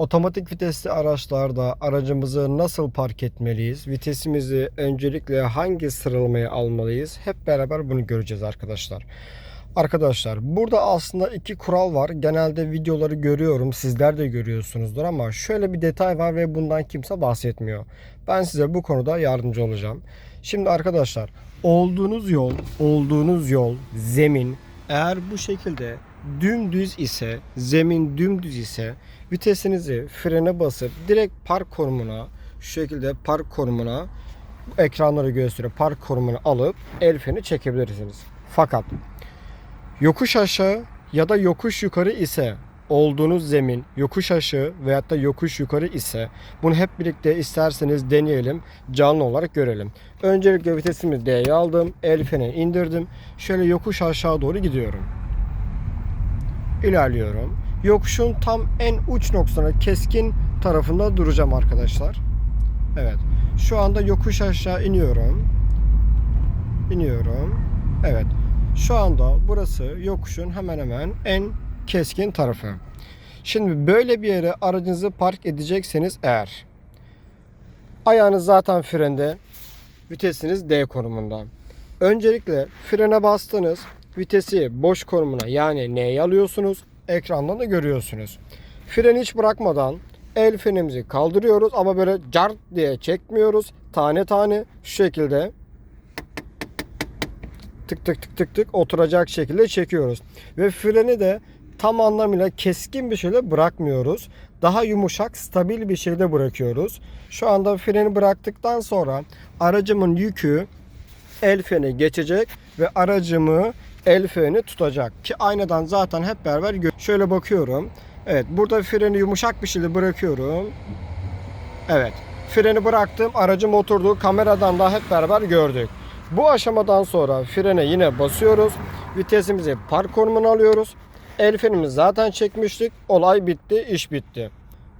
Otomatik vitesli araçlarda aracımızı nasıl park etmeliyiz? Vitesimizi öncelikle hangi sıralamaya almalıyız? Hep beraber bunu göreceğiz arkadaşlar. Arkadaşlar burada aslında iki kural var. Genelde videoları görüyorum. Sizler de görüyorsunuzdur ama şöyle bir detay var ve bundan kimse bahsetmiyor. Ben size bu konuda yardımcı olacağım. Şimdi arkadaşlar olduğunuz yol, olduğunuz yol, zemin eğer bu şekilde dümdüz ise, zemin dümdüz ise vitesinizi frene basıp direkt park konumuna şu şekilde park konumuna ekranları gösteriyor. Park konumunu alıp el freni çekebilirsiniz. Fakat yokuş aşağı ya da yokuş yukarı ise olduğunuz zemin yokuş aşağı veyahut da yokuş yukarı ise bunu hep birlikte isterseniz deneyelim canlı olarak görelim. Öncelikle vitesimi D'ye aldım. El freni indirdim. Şöyle yokuş aşağı doğru gidiyorum. İlerliyorum. Yokuşun tam en uç noktasına keskin tarafında duracağım arkadaşlar. Evet. Şu anda yokuş aşağı iniyorum. İniyorum. Evet. Şu anda burası yokuşun hemen hemen en keskin tarafı. Şimdi böyle bir yere aracınızı park edecekseniz eğer ayağınız zaten frende vitesiniz D konumunda. Öncelikle frene bastınız. Vitesi boş konumuna yani N'ye alıyorsunuz. Ekrandan da görüyorsunuz. Freni hiç bırakmadan el frenimizi kaldırıyoruz ama böyle cart diye çekmiyoruz. Tane tane şu şekilde tık tık tık tık tık oturacak şekilde çekiyoruz. Ve freni de tam anlamıyla keskin bir şekilde bırakmıyoruz. Daha yumuşak, stabil bir şekilde bırakıyoruz. Şu anda freni bıraktıktan sonra aracımın yükü el freni geçecek ve aracımı el freni tutacak. Ki aynadan zaten hep beraber şöyle bakıyorum. Evet burada freni yumuşak bir şekilde bırakıyorum. Evet freni bıraktım aracım oturdu kameradan da hep beraber gördük. Bu aşamadan sonra frene yine basıyoruz. Vitesimizi park konumuna alıyoruz. El frenimizi zaten çekmiştik. Olay bitti, iş bitti.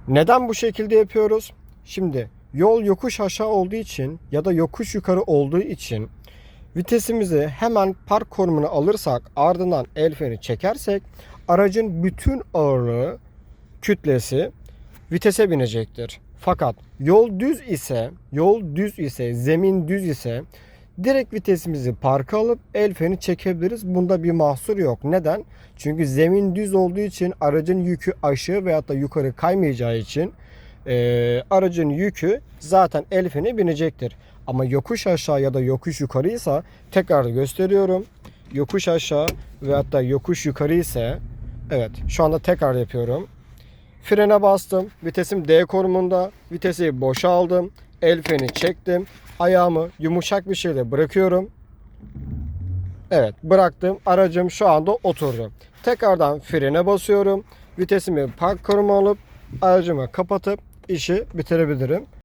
Neden bu şekilde yapıyoruz? Şimdi yol yokuş aşağı olduğu için ya da yokuş yukarı olduğu için vitesimizi hemen park konumuna alırsak ardından el freni çekersek aracın bütün ağırlığı kütlesi vitese binecektir. Fakat yol düz ise, yol düz ise, zemin düz ise direkt vitesimizi parka alıp el freni çekebiliriz. Bunda bir mahsur yok. Neden? Çünkü zemin düz olduğu için aracın yükü aşağı veyahut da yukarı kaymayacağı için eee, aracın yükü zaten el freni binecektir. Ama yokuş aşağı ya da yokuş yukarıysa tekrar gösteriyorum. Yokuş aşağı veyahut da yokuş yukarı ise evet şu anda tekrar yapıyorum. Frene bastım. Vitesim D konumunda. Vitesi boşa aldım. El freni çektim. Ayağımı yumuşak bir şekilde bırakıyorum. Evet bıraktım. Aracım şu anda oturdu. Tekrardan frene basıyorum. Vitesimi park konuma alıp aracımı kapatıp işi bitirebilirim.